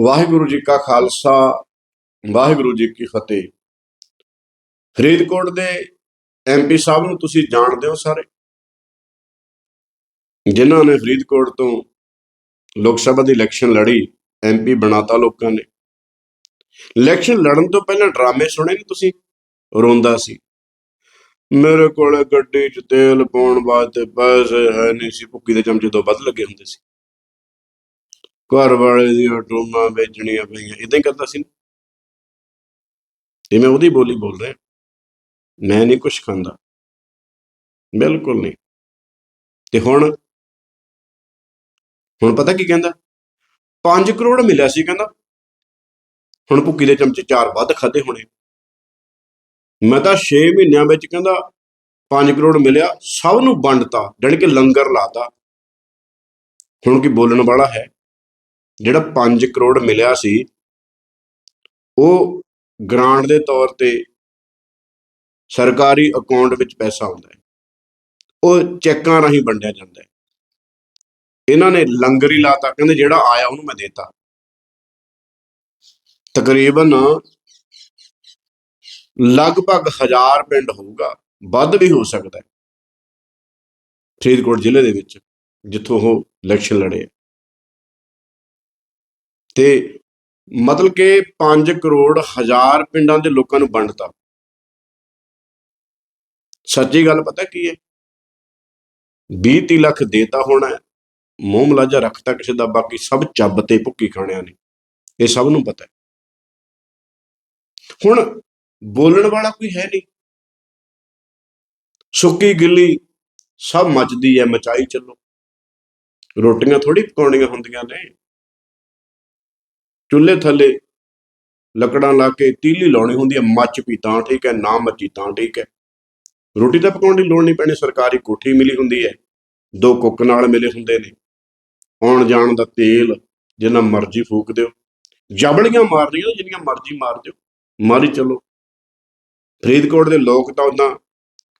ਵਾਹਿਗੁਰੂ ਜੀ ਕਾ ਖਾਲਸਾ, ਵਾਹਿਗੁਰੂ ਜੀ ਕੀ ਫਤਿਹ। ਫਰੀਦਕੋਟ ਦੇ ਐਮਪੀ ਸਾਹਿਬ ਨੂੰ ਤੁਸੀਂ ਜਾਣਦੇ ਹੋ ਸਾਰੇ? ਜਿਨ੍ਹਾਂ ਨੇ ਫਰੀਦਕੋਟ ਤੋਂ ਲੋਕ ਸਭਾ ਦੀ ਇਲੈਕਸ਼ਨ ਲੜੀ ਐਮਪੀ ਬਣਾਤਾ ਲੋਕਾਂ ਨੇ। ਇਲੈਕਸ਼ਨ ਲੜਨ ਤੋਂ ਪਹਿਲਾਂ ਡਰਾਮੇ ਸੁਣੇ ਨਹੀਂ ਤੁਸੀਂ? ਰੋਂਦਾ ਸੀ। ਮੇਰੇ ਕੋਲ ਗੱਡੀ 'ਚ ਤੇਲ ਪਾਉਣ ਵਾਸਤੇ ਪੈਸੇ ਹੈ ਨਹੀਂ ਸੀ, ਭੁੱਕੀ ਦੇ ਚਮਚੇ ਤੋਂ ਵੱਧ ਲੱਗੇ ਹੁੰਦੇ ਸੀ। ਘਰ ਵਾਲੇ ਦੀਆਂ ਟੋਮਾਂ ਵੇਚਣੀਆਂ ਪਈਆਂ। ਇਦਾਂ ਹੀ ਕਰਦਾ ਸੀ ਨਾ। ਤੇ ਮੈਂ ਉਹਦੀ ਬੋਲੀ ਬੋਲ ਰਿਹਾ। ਮੈਂ ਨਹੀਂ ਕੁਛ ਖਾਂਦਾ। ਬਿਲਕੁਲ ਨਹੀਂ। ਤੇ ਹੁਣ? ਹੁਣ ਪਤਾ ਕੀ ਕਹਿੰਦਾ? 5 ਕਰੋੜ ਮਿਲਿਆ ਸੀ ਕਹਿੰਦਾ। ਹੁਣ ਭੁੱਕੀ ਦੇ ਚਮਚੇ ਚਾਰ ਵੱਧ ਖਾਦੇ ਹੋਣੇ। ਮੈਂ ਤਾਂ 6 ਮਹੀਨਿਆਂ ਵਿੱਚ ਕਹਿੰਦਾ 5 ਕਰੋੜ ਮਿਲਿਆ। ਸਭ ਨੂੰ ਵੰਡਤਾ, ਜਾਣੀ ਕਿ ਲੰਗਰ ਲਾਤਾ। ਹੁਣ ਕੀ ਬੋਲਣ ਵਾਲਾ ਹੈ? ਜਿਹੜਾ 5 ਕਰੋੜ ਮਿਲਿਆ ਸੀ, ਉਹ ਗ੍ਰਾਂਟ ਦੇ ਤੌਰ ਤੇ ਸਰਕਾਰੀ ਅਕਾਊਂਟ ਵਿੱਚ ਪੈਸਾ ਆਉਂਦਾ ਹੈ। ਉਹ ਚੈੱਕਾਂ ਰਾਹੀਂ ਵੰਡਿਆ ਜਾਂਦਾ ਹੈ। ਇਹਨਾਂ ਨੇ ਲੰਗਰ ਹੀ ਲਾਤਾ, ਕਹਿੰਦੇ ਜਿਹੜਾ ਆਇਆ ਉਹਨੂੰ ਮੈਂ ਦੇਤਾ। ਤਕਰੀਬਨ ਲਗਭਗ 1000 ਪਿੰਡ ਹੋਊਗਾ, ਵੱਧ ਵੀ ਹੋ ਸਕਦਾ ਹੈ। ਫਰੀਦਕੋਟ ਜ਼ਿਲ੍ਹੇ ਦੇ ਵਿੱਚ, ਜਿੱਥੋਂ ਉਹ ਇਲੈਕਸ਼ਨ ਲੜੇ ਤੇ ਮਤਲਬ ਕਿ 5 ਕਰੋੜ ਹਜ਼ਾਰ ਪਿੰਡਾਂ ਦੇ ਲੋਕਾਂ ਨੂੰ ਵੰਡਤਾ। ਸੱਚੀ ਗੱਲ ਪਤਾ ਕੀ ਹੈ? 20 30 ਲੱਖ ਦੇਤਾ ਹੋਣਾ ਹੈ, ਮੂੰਹ ਮਲਾਜਾ ਰੱਖਤਾ ਕਿਸੇ ਦਾ ਬਾਕੀ ਸਭ ਚੱਬ ਤੇ ਭੁੱਕੀ ਖਾਣਿਆਂ ਨੇ। ਇਹ ਸਭ ਨੂੰ ਪਤਾ ਹੈ। ਹੁਣ ਬੋਲਣ ਵਾਲਾ ਕੋਈ ਹੈ ਨਹੀਂ। ਸੁੱਕੀ ਗਿੱਲੀ ਸਭ ਮੱਚਦੀ ਹੈ ਮਚਾਈ ਚੱਲੋ। ਰੋਟੀਆਂ ਥੋੜੀ ਪਕਾਉਣੀਆਂ ਹੁੰਦੀਆਂ ਨੇ। ਚੁੱਲ੍ਹੇ ਥੱਲੇ ਲੱਕੜਾਂ ਲਾ ਕੇ ਤੀਲੀ ਲਾਉਣੀ ਹੁੰਦੀ ਹੈ, ਮੱਚ ਪੀ ਤਾਂ ਠੀਕ ਹੈ, ਨਾ ਮੱਚੀ ਤਾਂ ਠੀਕ ਹੈ। ਰੋਟੀ ਤਾਂ ਪਕਾਉਣ ਦੀ ਲੋੜ ਨਹੀਂ ਪੈਣੀ, ਸਰਕਾਰੀ ਕੋਠੀ ਮਿਲੀ ਹੁੰਦੀ ਹੈ, ਦੋ ਕੁੱਕ ਨਾਲ ਮਿਲੇ ਹੁੰਦੇ ਨੇ। ਆਉਣ ਜਾਣ ਦਾ ਤੇਲ ਜਿੰਨਾ ਮਰਜ਼ੀ ਫੂਕ ਦਿਓ, ਜਬੜੀਆਂ ਮਾਰਦੀਆਂ ਜਿੰਨੀਆਂ ਮਰਜ਼ੀ ਮਾਰ ਦਿਓ, ਮਾਰੀ ਚਲੋ। ਫਰੀਦਕੋਟ ਦੇ ਲੋਕ ਤਾਂ ਉਦਾਂ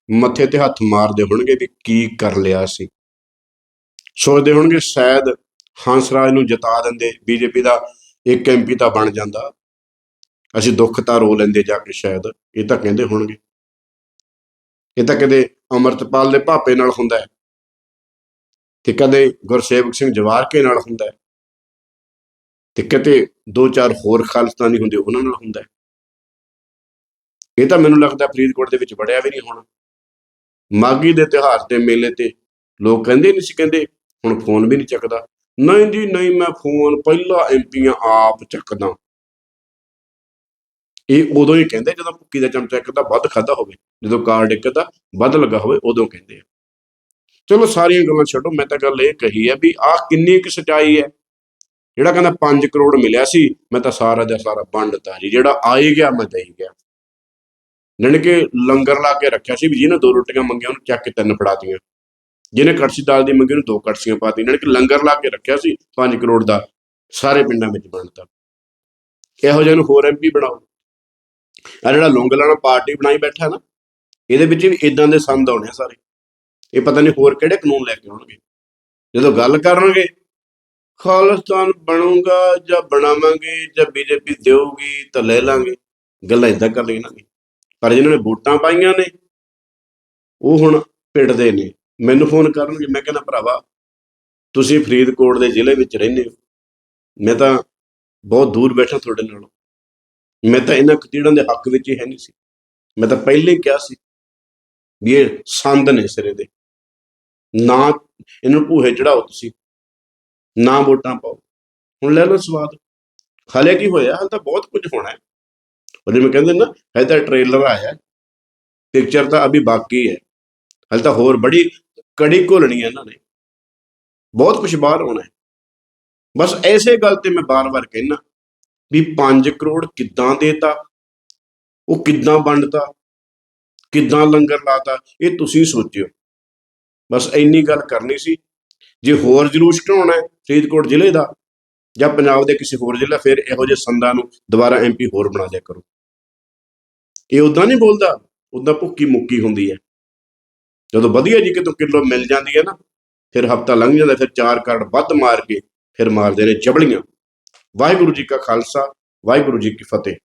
ਮੱਥੇ ਤੇ ਹੱਥ ਮਾਰਦੇ ਹੋਣਗੇ ਵੀ ਕੀ ਕਰ ਲਿਆ ਸੀ। ਸੋਚਦੇ ਹੋਣਗੇ ਸ਼ਾਇਦ ਹੰਸਰਾਜ ਨੂੰ ਜਿਤਾ ਦਿੰਦੇ, ਬੀਜੇਪੀ ਦਾ ਇੱਕ ਐਮਪੀ ਤਾਂ ਬਣ ਜਾਂਦਾ। ਅਸੀਂ ਦੁੱਖ ਤਾਂ ਰੋ ਲੈਂਦੇ ਜਾ ਕੇ ਸ਼ਾਇਦ, ਇਹ ਤਾਂ ਕਹਿੰਦੇ ਹੋਣਗੇ। ਇਹ ਤਾਂ ਕਦੇ ਅਮਰਤਪਾਲ ਦੇ ਭਾਪੇ ਨਾਲ ਹੁੰਦਾ ਹੈ ਤੇ ਕਦੇ ਗੁਰਸੇਵਕ ਸਿੰਘ ਜਵਾਰਕੇ ਨਾਲ ਹੁੰਦਾ ਹੈ ਤੇ ਕਿਤੇ ਦੋ ਚਾਰ ਹੋਰ ਖਾਲਸਤਾਨੀ ਹੁੰਦੇ, ਉਹਨਾਂ ਨਾਲ ਹੁੰਦਾ ਇਹ ਤਾਂ ਮੈਨੂੰ ਲੱਗਦਾ ਫਰੀਦਕੋਟ ਦੇ ਵਿੱਚ ਵੜਿਆ ਵੀ ਨਹੀਂ ਹੋਣਾ। ਮਾਗੀ ਦੇ ਤਿਉਹਾਰ ਤੇ ਮੇਲੇ ਤੇ ਲੋਕ ਕਹਿੰਦੇ ਨਹੀਂ ਸੀ, ਕਹਿੰਦੇ ਹੁਣ ਫੋਨ ਵੀ ਨਹੀਂ ਚੱਕਦਾ। ਨਹੀਂ ਜੀ ਨਹੀਂ ਮੈਂ ਫੋਨ ਪਹਿਲਾਂ ਐਮਪੀਆਂ ਆਪ ਚੱਕਦਾ। ਇਹ ਉਦੋਂ ਹੀ ਕਹਿੰਦੇ ਜਦੋਂ ਭੁੱਕੀ ਦਾ ਚਮਚਾ ਇੱਕ ਦਾ ਵੱਧ ਖਾਦਾ ਹੋਵੇ, ਜਦੋਂ ਕਾਰਡ ਇੱਕ ਦਾ ਵੱਧ ਲੱਗਾ ਹੋਵੇ, ਉਦੋਂ ਕਹਿੰਦੇ ਆ। ਚਲੋ ਸਾਰੀਆਂ ਗੱਲਾਂ ਛੱਡੋ, ਮੈਂ ਤਾਂ ਗੱਲ ਇਹ ਕਹੀ ਹੈ ਵੀ ਆਹ ਕਿੰਨੀ ਕੁ ਸਚਾਈ ਹੈ। ਜਿਹੜਾ ਕਹਿੰਦਾ 5 ਕਰੋੜ ਮਿਲਿਆ ਸੀ, ਮੈਂ ਤਾਂ ਸਾਰਾ ਦਾ ਸਾਰਾ ਵੰਡਤਾ ਜੀ, ਜਿਹੜਾ ਆਈ ਗਿਆ, ਮੈਂ ਦੇਈ ਗਿਆ। ਜਾਣੀ ਕਿ ਲੰਗਰ ਲਾ ਕੇ ਰੱਖਿਆ ਸੀ ਵੀ ਜਿਹਨੇ ਦੋ ਰੋਟੀਆਂ ਮੰਗੀਆਂ, ਉਹਨੂੰ ਚੱਕ ਕੇ ਤਿੰਨ ਫੜਾਤੀਆਂ। ਜਿਹਨੇ ਕੜਛੀ ਦਾਲ ਦੀ ਮੰਗੀ ਉਹਨੂੰ ਦੋ ਕੜਛੀਆਂ ਪਾਤੀਆਂ ਜਾਣੀ ਕਿ ਲੰਗਰ ਲਾ ਕੇ ਰੱਖਿਆ ਸੀ 5 ਕਰੋੜ ਦਾ, ਸਾਰੇ ਪਿੰਡਾਂ ਵਿੱਚ ਵੰਡਤਾ ਇਹੋ ਜਿਹੇ ਨੂੰ ਹੋਰ ਐਮਪੀ ਬਣਾਓ। ਆ ਜਿਹੜਾ ਲੌਂਗਲਾਣਾ ਪਾਰਟੀ ਬਣਾਈ ਬੈਠਾ ਨਾ, ਇਹਦੇ ਵਿੱਚ ਵੀ ਇਦਾਂ ਦੇ ਸੰਦ ਆਉਣੇ ਆ ਸਾਰੇ। ਇਹ ਪਤਾ ਨਹੀਂ ਹੋਰ ਕਿਹੜੇ ਕਾਨੂੰਨ ਲੈ ਕੇ ਆਉਣਗੇ। ਜਦੋਂ ਗੱਲ ਕਰਨਗੇ, ਖਾਲਿਸਤਾਨ ਬਣੂਗਾ ਜਾਂ ਬਣਾਵਾਂਗੇ ਜਾਂ ਬੀਜੇਪੀ ਦੇਊਗੀ ਤਾਂ ਲੈ ਲਾਂਗੇ। ਗੱਲਾਂ ਇਦਾਂ ਕਰ ਲਈਆਂ ਨੇ। ਪਰ ਜਿਨ੍ਹਾਂ ਨੇ ਵੋਟਾਂ ਪਾਈਆਂ ਨੇ, ਉਹ ਹੁਣ ਪਿੱਟਦੇ ਨੇ। ਮੈਨੂੰ ਫੋਨ ਕਰਨਗੇ, ਮੈਂ ਕਹਿੰਦਾ ਭਰਾਵਾ, ਤੁਸੀਂ ਫਰੀਦਕੋਟ ਦੇ ਜ਼ਿਲ੍ਹੇ ਵਿੱਚ ਰਹਿੰਦੇ ਹੋ। ਮੈਂ ਤਾਂ ਬਹੁਤ ਦੂਰ ਬੈਠਾ ਤੁਹਾਡੇ ਨਾਲੋਂ। ਮੈਂ ਤਾਂ ਇਹਨਾਂ ਕਤੀੜਾਂ ਦੇ ਹੱਕ ਵਿੱਚ ਹੀ ਹੈ ਨਹੀਂ ਸੀ। ਮੈਂ ਤਾਂ ਪਹਿਲੇ ਕਿਹਾ ਸੀ ਵੀ ਇਹ ਸੰਦ ਨੇ ਸਿਰੇ ਦੇ। ਨਾ ਇਹਨੂੰ ਭੂਹੇ ਚੜਾਓ ਤੁਸੀਂ, ਨਾ ਵੋਟਾਂ ਪਾਓ। ਹੁਣ ਲੈ ਲਓ ਸਵਾਦ। ਹਾਲੇ ਕੀ ਹੋਇਆ, ਹਾਲੇ ਤਾਂ ਬਹੁਤ ਕੁਝ ਹੋਣਾ ਹੈ। ਉਹ ਜਿਵੇਂ ਕਹਿੰਦੇ ਨਾ ਹਜੇ ਤਾਂ ਟ੍ਰੇਲਰ ਆਇਆ। ਪਿਕਚਰ ਤਾਂ ਅਭੀ ਬਾਕੀ ਹੈ। ਹਾਲੇ ਤਾਂ ਹੋਰ ਬੜੀ ਕੜੀ ਘੋਲਣੀ ਹੈ ਇਹਨਾਂ ਨੇ। ਬਹੁਤ ਕੁਝ ਬਾਹਰ ਆਉਣਾ ਹੈ। ਬਸ ਐਸੇ ਗੱਲ ਤੇ ਮੈਂ ਬਾਰ-ਬਾਰ ਕਹਿਣਾ ਵੀ 5 ਕਰੋੜ ਕਿੱਦਾਂ ਦੇਤਾ, ਉਹ ਕਿੱਦਾਂ ਵੰਡਤਾ, ਕਿੱਦਾਂ ਲੰਗਰ ਲਾਤਾ, ਇਹ ਤੁਸੀਂ ਸੋਚਿਓ। ਬਸ ਇੰਨੀ ਗੱਲ ਕਰਨੀ ਸੀ, ਜੇ ਹੋਰ ਜਲੂਸ ਕਢਾਉਣਾ ਹੈ ਫਰੀਦਕੋਟ ਜ਼ਿਲ੍ਹੇ ਦਾ ਜਾਂ ਪੰਜਾਬ ਦੇ ਕਿਸੇ ਹੋਰ ਜ਼ਿਲ੍ਹਾ ਫਿਰ ਇਹੋ ਜਿਹੇ ਸੰਦਾਂ ਨੂੰ ਦੁਬਾਰਾ ਐਮਪੀ ਹੋਰ ਬਣਾ ਲਿਆ ਕਰੋ। ਇਹ ਉਦਾਂ ਨਹੀਂ ਬੋਲਦਾ ਉਦਾਂ ਭੁੱਕੀ ਮੁੱਕੀ ਹੁੰਦੀ ਹੈ। ਜਦੋਂ ਵਧੀਆ ਜੀ ਕਿਤੋਂ ਕਿਲੋ ਮਿਲ ਜਾਂਦੀ ਹੈ ਨਾ, ਫਿਰ ਹਫਤਾ ਲੰਘ ਜਾਂਦਾ, ਫਿਰ ਚਾਰ ਕਾਰਡ ਵੱਧ ਮਾਰ ਕੇ ਫਿਰ ਮਾਰਦੇ ਨੇ ਚਬਲੀਆਂ ਵਾਹਿਗੁਰੂ ਜੀ ਕਾ ਖਾਲਸਾ, ਵਾਹਿਗੁਰੂ ਜੀ ਕੀ ਫਤਿਹ।